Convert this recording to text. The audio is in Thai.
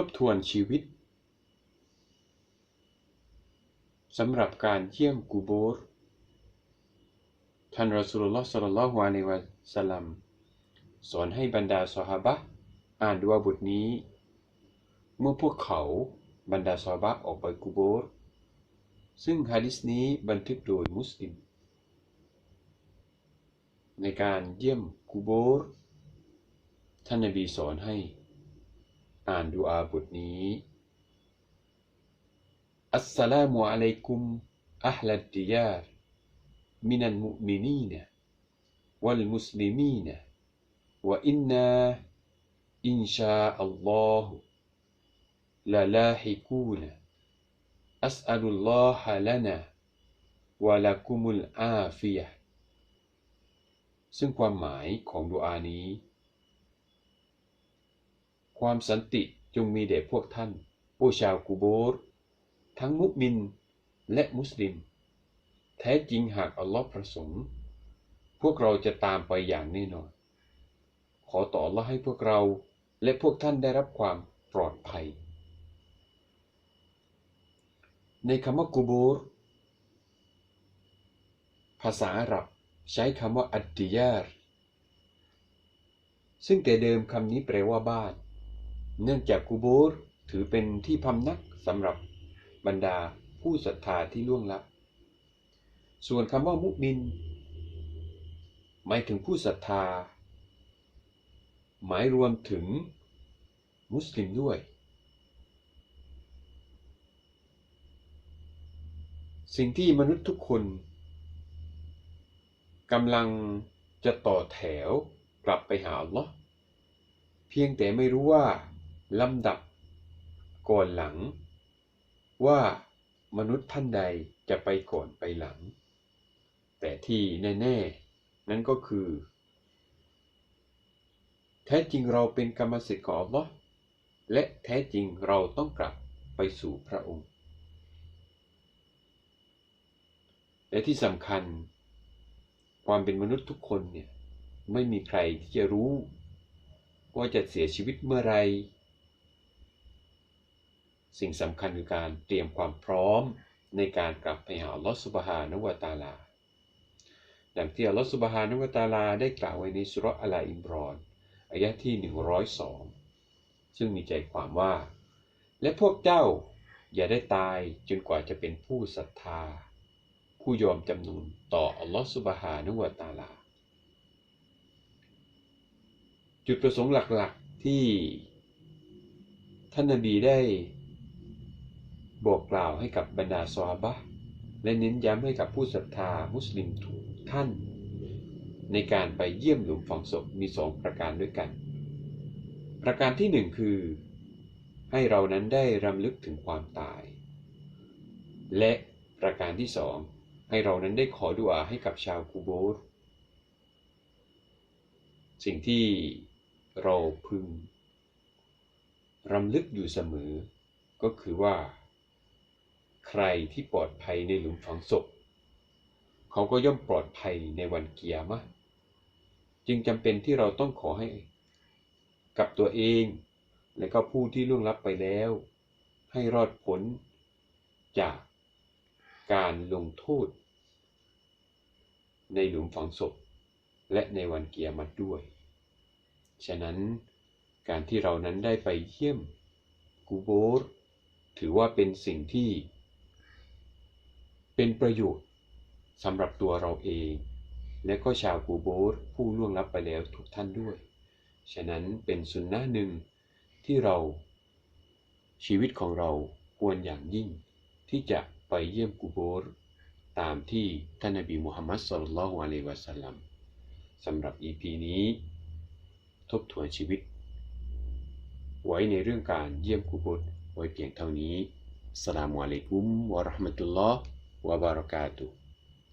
ทบทวนชีวิตสำหรับการเยี่ยมกูโบร์ท่านรอสูลุลลอฮ์สัลลัลลอฮุอะลัยวะสัลลัมสอนให้บรรดาซอฮาบะอ่านดุอาบทนี้ เมื่อพวกเขาบรรดาซอฮาบะออกไปกูโบร์ซึ่งฮะดิษนี้บันทึกโดยมุสลิม ในการเยี่ยมกูโบร์ท่านนบีสอนให้านดูอาบทนี้ อัสสลามุอะลัยกุมอัลลัดดิยาร์มินัลมุมินีนะวัลมุสลิมีนะวอินนาอินชาอัลลอฮุลาลาฮิกูนะอัสอัลลอฮะลานะวะลักุมุลอาฟิยะซึ่งความหมายของดูอานี้ ความสันติจงมีแด่พวกท่าน โอ้ชาวกูโบรทั้งมุมินและมุสลิม แท้จริงหากอัลลอฮ์ประสงค์ พวกเราจะตามไปอย่างแน่นอน ขอต่อลลอฮ์ให้พวกเราและพวกท่านได้รับความปลอดภัย ในคำว่ากูโบรภาษาอาหรับใช้คำว่าอัดดิยารซึ่งแต่เดิมคำนี้แปลว่าบ้าน เนื่องจากกูโบรถือเป็นที่พำนักสำหรับบรรดาผู้ศรัทธาที่ล่วงลับ ส่วนคำว่ามุมิน หมายถึงผู้ศรัทธา หมายรวมถึงมุสลิมด้วย สิ่งที่มนุษย์ทุกคนกำลังจะต่อแถวกลับไปหาอัลลอฮ์เพียงแต่ไม่รู้ว่า ลำดับก่อนหลัง ว่ามนุษย์ท่านใดจะไปก่อนไปหลัง แต่ที่แน่ ๆ นั่นก็คือ แท้จริงเราเป็นกรรมสิทธิ์ของอัลลอฮ์และแท้จริงเราต้องกลับไปสู่พระองค์ และที่สำคัญ ความเป็นมนุษย์ทุกคนเนี่ย ไม่มีใครที่จะรู้ ว่าจะเสียชีวิตเมื่อไร สิ่งสำคัญคือการเตรียมความพร้อมในการกลับไปหาลอสุบฮานวตาลา ดังที่อัลลอฮฺสุบฮานวตาลาได้กล่าวไว้ในสุรอะลาอิมรอนอายะที่ 102 ซึ่งมีใจความว่า และพวกเจ้าอย่าได้ตายจนกว่าจะเป็นผู้ศรัทธา ผู้ยอมจำนนต่ออัลลอฮฺสุบฮานวตาลา จุดประสงค์หลักๆที่ท่านนบีได้ บอกกล่าวให้กับบรรดาซอฮาบะและเน้นย้ำให้กับผู้ศรัทธามุสลิมทุกท่าน ในการไปเยี่ยมหลุมฝังศพมีสองประการด้วยกัน ประการที่หนึ่งคือ ให้เรานั้นได้รำลึกถึงความตาย และประการที่สองให้เรานั้นได้ขอดุอาให้กับชาวกูโบรสิ่งที่เราพึงรำลึกอยู่เสมอ ก็คือว่า ใครที่ปลอดภัยในหลุมฝังศพ เขาก็ย่อมปลอดภัยในวันเกียร์มะจึงจำเป็นที่เราต้องขอให้ กับตัวเอง และก็ผู้ที่ล่วงลับไปแล้ว ให้รอดพ้นจากการลงโทษ ในหลุมฝังศพ และในวันเกียรมัดด้วย ฉะนั้นการที่เรานั้นได้ไปเยี่ยมกูโบรถือว่าเป็นสิ่งที่ เป็นประโยชน์สำหรับตัวเราเอง และก็ชาวกูโบรผู้ล่วงลับไปแล้วทุกท่านด้วย ฉะนั้นเป็นสุนนะหนึ่งที่เรา ชีวิตของเราควรอย่างยิ่ง ที่จะไปเยี่ยมกูโบรตามที่ท่านนบีมุฮัมมัดสุลลัลฮวาเลวะสัลลัมสำหรับ EP นี้ ทบทวนชีวิต ไว้ในเรื่องการเยี่ยมกูโบรไว้เพียงเท่านี้สลามุอะลัยกุมวะราะห์มะตุลลอฮ์ ว